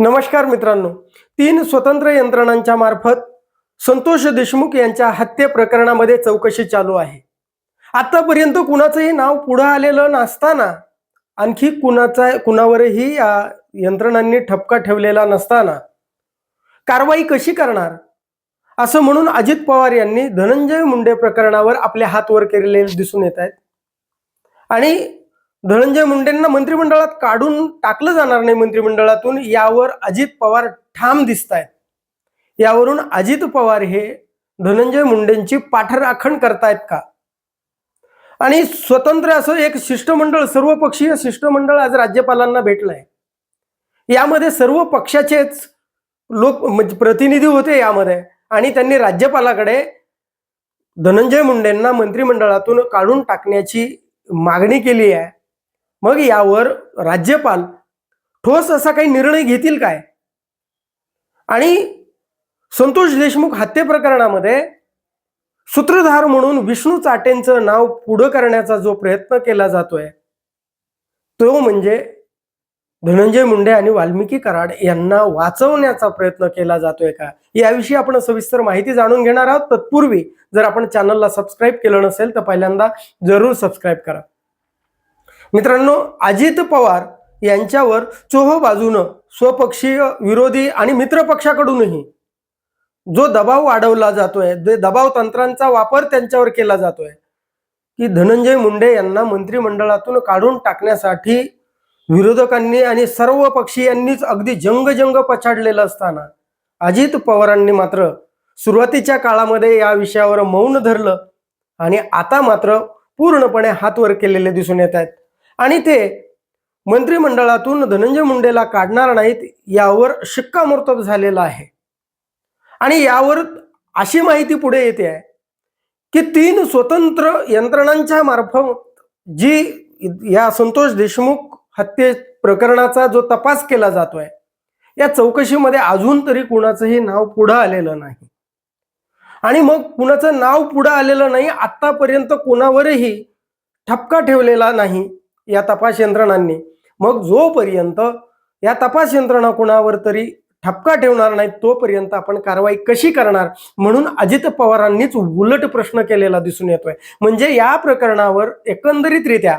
नमस्कार मित्रांनो. तीन स्वतंत्र यंत्रणांच्या मार्फत संतोष देशमुख यांच्या हत्ये प्रकरणामध्ये चौकशी चालू आहे. आतापर्यंत कुणाचंही नाव पुढं आलेलं नसताना आणखी कुणाचा कुणावरही या यंत्रणांनी ठपका ठेवलेला नसताना कारवाई कशी करणार? असं म्हणून अजित पवार यांनी धनंजय मुंडे प्रकरणावर आपले हात वर केलेले दिसून येत आहेत. आणि धनंजय मुंडेंना मंत्रिमंडळात काढून टाकलं जाणार नाही मंत्रिमंडळातून यावर अजित पवार ठाम दिसत आहेत यावरून अजित पवार हे धनंजय मुंडेंची पाठराखण करतायत का? आणि स्वतंत्र असं एक शिष्टमंडळ सर्वपक्षीय शिष्टमंडळ आज राज्यपालांना भेटलंय. यामध्ये सर्व पक्षाचेच लोक म्हणजे प्रतिनिधी होते यामध्ये. आणि त्यांनी राज्यपालाकडे धनंजय मुंडेंना मंत्रिमंडळातून काढून टाकण्याची मागणी केली आहे. मग यावर राज्यपाल ठोस असा काही निर्णय घेतील काय? आणि संतोष देशमुख हत्ये प्रकरणामध्ये सूत्रधार म्हणून विष्णू चाटेंचं नाव पुढं करण्याचा जो प्रयत्न केला जातोय तो म्हणजे धनंजय मुंडे आणि वाल्मिकी कराड यांना वाचवण्याचा प्रयत्न केला जातोय का? याविषयी आपण सविस्तर माहिती जाणून घेणार आहोत. तत्पूर्वी जर आपण चॅनलला सबस्क्राईब केलं नसेल तर पहिल्यांदा जरूर सबस्क्राईब करा. मित्रांनो अजित पवार यांच्यावर चोह बाजूनं स्वपक्षीय विरोधी आणि मित्रपक्षाकडूनही जो दबाव वाढवला जातोय जे दबाव तंत्रांचा वापर त्यांच्यावर केला जातोय की धनंजय मुंडे यांना मंत्रिमंडळातून काढून टाकण्यासाठी विरोधकांनी आणि सर्व पक्षीयांनीच अगदी जंगजंग पछाडलेलं असताना अजित पवारांनी मात्र सुरुवातीच्या काळामध्ये या विषयावर मौन धरलं आणि आता मात्र पूर्णपणे हात वर केलेले दिसून येत आहेत. आणि ते मंत्रिमंडळातून धनंजय मुंडेला काढणार नाहीत यावर शिक्कामोर्तब झालेला आहे. आणि यावर अशी माहिती पुढे येते आहे की तीन स्वतंत्र यंत्रणांच्या मार्फत जी या संतोष देशमुख हत्ये प्रकरणाचा जो तपास केला जातोय या चौकशीमध्ये अजून तरी कुणाचंही नाव पुढं आलेलं नाही. आणि मग कुणाचं नाव पुढं आलेलं नाही आतापर्यंत कुणावरही ठपका ठेवलेला नाही. या तपास यंत्रणांनी. मग जोपर्यंत या तपास यंत्रणा कुणावर तरी ठपका ठेवणार नाही तोपर्यंत आपण कारवाई कशी करणार? म्हणून अजित पवारांनीच उलट प्रश्न केलेला दिसून येतोय. म्हणजे या प्रकरणावर एकंदरीतरित्या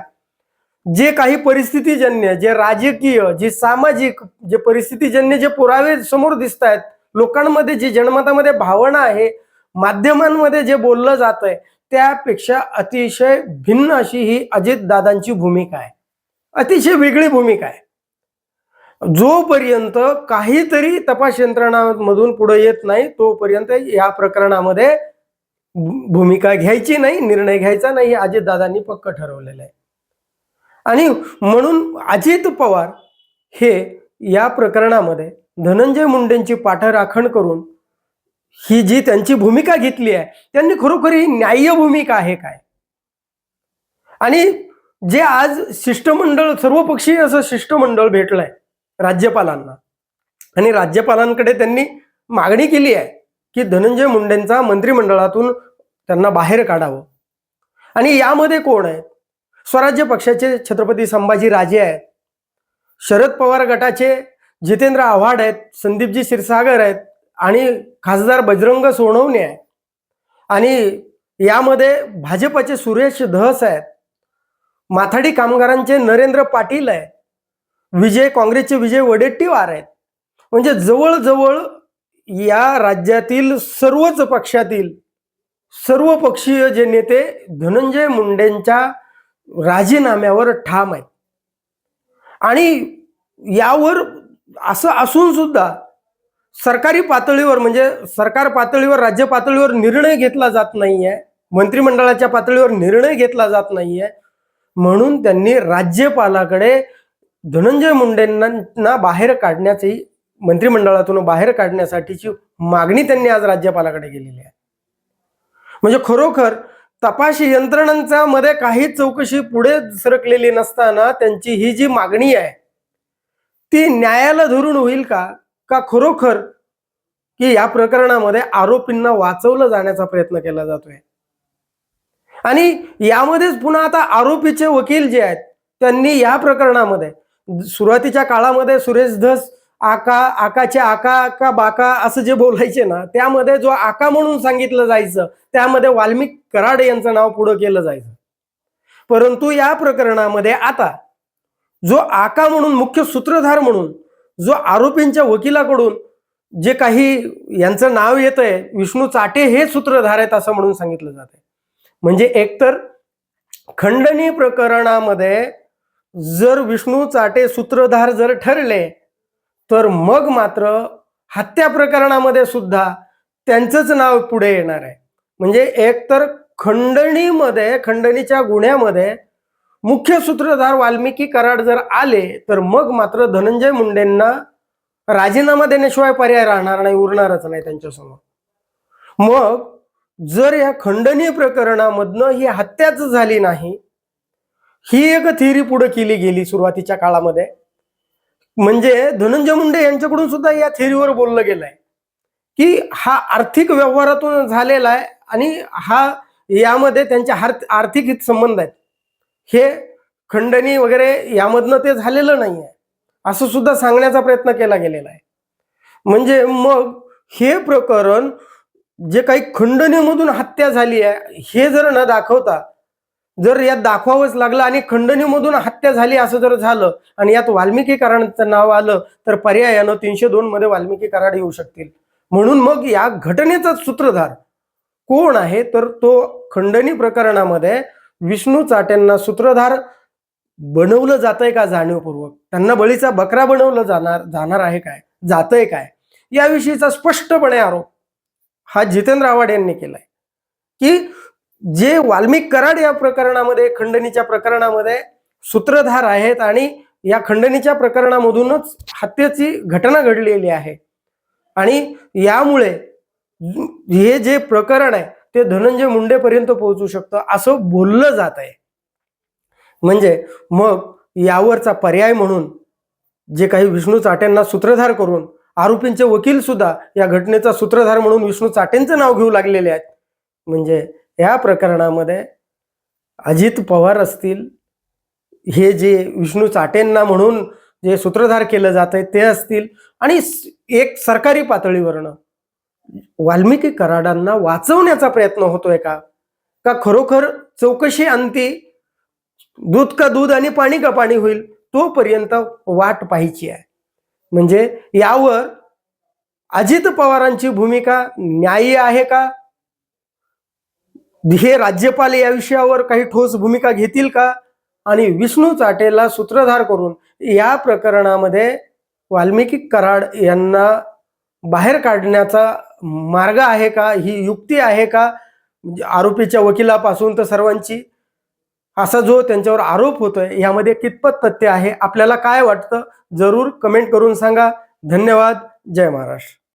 जे काही परिस्थितीजन्य जे राजकीय जे सामाजिक जे परिस्थितीजन्य जे पुरावे समोर दिसत आहेत लोकांमध्ये जी जनमतामध्ये भावना आहे माध्यमांमध्ये जे बोललं जात आहे त्यापेक्षा अतिशय भिन्न अशी ही अजितदादांची भूमिका आहे. अतिशय वेगळी भूमिका आहे. जोपर्यंत काहीतरी तपास यंत्रणामधून पुढे येत नाही तोपर्यंत या प्रकरणामध्ये भूमिका घ्यायची नाही निर्णय घ्यायचा नाही हे अजितदादांनी पक्क ठरवलेलं आहे. आणि म्हणून अजित पवार हे या प्रकरणामध्ये धनंजय मुंडेंची पाठराखण करून ही जी त्यांची भूमिका घेतली आहे त्यांनी खरोखर ही न्याय्य भूमिका आहे काय? आणि जे आज शिष्टमंडळ सर्वपक्षीय असं शिष्टमंडळ भेटलंय राज्यपालांना आणि राज्यपालांकडे त्यांनी मागणी केली आहे की धनंजय मुंडेंचा मंत्रिमंडळातून त्यांना बाहेर काढावं. आणि यामध्ये कोण आहेत? स्वराज्य पक्षाचे छत्रपती संभाजी राजे आहेत शरद पवार गटाचे जितेंद्र आव्हाड आहेत संदीपजी क्षीरसागर आहेत आणि खासदार बजरंग सोनवणे आहे आणि यामध्ये भाजपचे सुरेश धस आहेत. माथाडी कामगारांचे नरेंद्र पाटील आहेत. विजय काँग्रेसचे विजय वडेट्टीवार आहेत. म्हणजे जवळजवळ या राज्यातील सर्वच पक्षातील सर्व पक्षीय जे नेते धनंजय मुंडेंच्या राजीनाम्यावर ठाम आहेत. आणि यावर असं असून सुद्धा सरकारी पातळीवर म्हणजे सरकार पातळीवर राज्य पातळीवर निर्णय घेतला जात नाहीये. मंत्रिमंडळाच्या पातळीवर निर्णय घेतला जात नाहीये. म्हणून त्यांनी राज्यपालाकडे धनंजय मुंडेंना बाहेर काढण्याची मंत्रिमंडळातून बाहेर काढण्यासाठीची मागणी त्यांनी आज राज्यपालाकडे केलेली आहे. म्हणजे खरोखर तपास यंत्रणांचा मध्ये काही चौकशी पुढे सरकलेली नसताना त्यांची ही जी मागणी आहे ती न्यायाला धरून होईल का? का खरोखर की या प्रकरणामध्ये आरोपींना वाचवलं जाण्याचा प्रयत्न केला जातोय? आणि यामध्येच पुन्हा आता आरोपीचे वकील जे आहेत त्यांनी या प्रकरणामध्ये सुरुवातीच्या काळामध्ये सुरेश धस आका आकाचे आका आका बाका असं जे बोलायचे ना त्यामध्ये जो आका म्हणून सांगितलं जायचं त्यामध्ये वाल्मिक कराड यांचं नाव पुढं केलं जायचं. परंतु या प्रकरणामध्ये आता जो आका म्हणून मुख्य सूत्रधार म्हणून जो आरोपींच्या वकिलाकडून जे काही यांचं नाव येत आहे विष्णू चाटे हे सूत्रधार आहेत असं म्हणून सांगितलं जात आहे. म्हणजे एकतर खंडणी प्रकरणामध्ये जर विष्णू चाटे सूत्रधार जर ठरले तर मग मात्र हत्या प्रकरणामध्ये सुद्धा त्यांचंच नाव पुढे येणार आहे. म्हणजे एकतर खंडणीमध्ये खंडणीच्या गुन्ह्यामध्ये मुख्य सूत्रधार वाल्मिकी कराड जर आले तर मग मात्र धनंजय मुंडेंना राजीनामा देण्याशिवाय पर्याय राहणार नाही उरणारच नाही त्यांच्यासमोर. मग जर या खंडनीय प्रकरणामधनं ही हत्याच झाली नाही ही एक थिअरी पुढे केली गेली सुरुवातीच्या काळामध्ये. म्हणजे धनंजय मुंडे यांच्याकडून सुद्धा या थिअरीवर बोललं गेलंय की हा आर्थिक व्यवहारातून झालेला आहे आणि हा यामध्ये त्यांच्या आर्थिक हित संबंध आहेत. हे खंडणी वगैरे यामधनं ते झालेलं नाही आहे असं सुद्धा सांगण्याचा प्रयत्न केला गेलेला आहे. म्हणजे मग हे प्रकरण जे काही खंडणीमधून हत्या झाली आहे हे जर न दाखवता जर यात दाखवावंच लागलं आणि खंडणीमधून हत्या झाली असं जर झालं आणि यात वाल्मिकी कराडांचं नाव आलं तर पर्यायानं तीनशे दोन मध्ये वाल्मिकी कराड येऊ शकतील. म्हणून मग या घटनेचा सूत्रधार कोण आहे? तर तो खंडणी प्रकरणामध्ये विष्णू चाट्यांना सूत्रधार बनवलं जातंय का जाणीवपूर्वक? त्यांना बळीचा बकरा बनवलं जाणार जाणार आहे काय? जातंय काय? याविषयीचा स्पष्टपणे आरोप हा जितेंद्र आव्हाड यांनी केलाय. की जे वाल्मिक कराड या प्रकरणामध्ये खंडणीच्या प्रकरणामध्ये सूत्रधार आहेत आणि या खंडणीच्या प्रकरणामधूनच हत्येची घटना घडलेली आहे. आणि यामुळे हे जे प्रकरण आहे ते धनंजय मुंडेपर्यंत पोहोचू शकतं असं बोललं जात आहे. म्हणजे मग यावरचा पर्याय म्हणून जे काही विष्णू चाटेंना सूत्रधार करून आरोपींचे वकील सुद्धा या घटनेचा सूत्रधार म्हणून विष्णू चाटेंचं नाव घेऊ लागलेले आहेत. म्हणजे या प्रकरणामध्ये अजित पवार असतील हे जे विष्णू चाटेंना म्हणून जे सूत्रधार केलं जात आहे ते असतील आणि एक सरकारी पातळीवरनं वाल्मिकी कराडांना वाचवण्याचा प्रयत्न होतोय का का खरोखर चौकशी अंती दूध का दूध आणि पाणी का पाणी होईल तोपर्यंत वाट पाहायची आहे. म्हणजे यावर अजित पवारांची भूमिका न्यायी आहे का? हे राज्यपाल या विषयावर काही ठोस भूमिका घेतील का? आणि विष्णू चाटेला सूत्रधार करून या प्रकरणामध्ये वाल्मिकी कराड यांना बाहेर काढण्याचा मार्ग आहे का? ही युक्ती आहे का? म्हणजे आरोपीच्या वकिलापासून तर सर्वांची. असा जो त्यांच्यावर आरोप होतोय यामध्ये कितपत तथ्य आहे? आपल्याला काय वाटतं? जरूर कमेंट करून सांगा. धन्यवाद. जय महाराष्ट्र.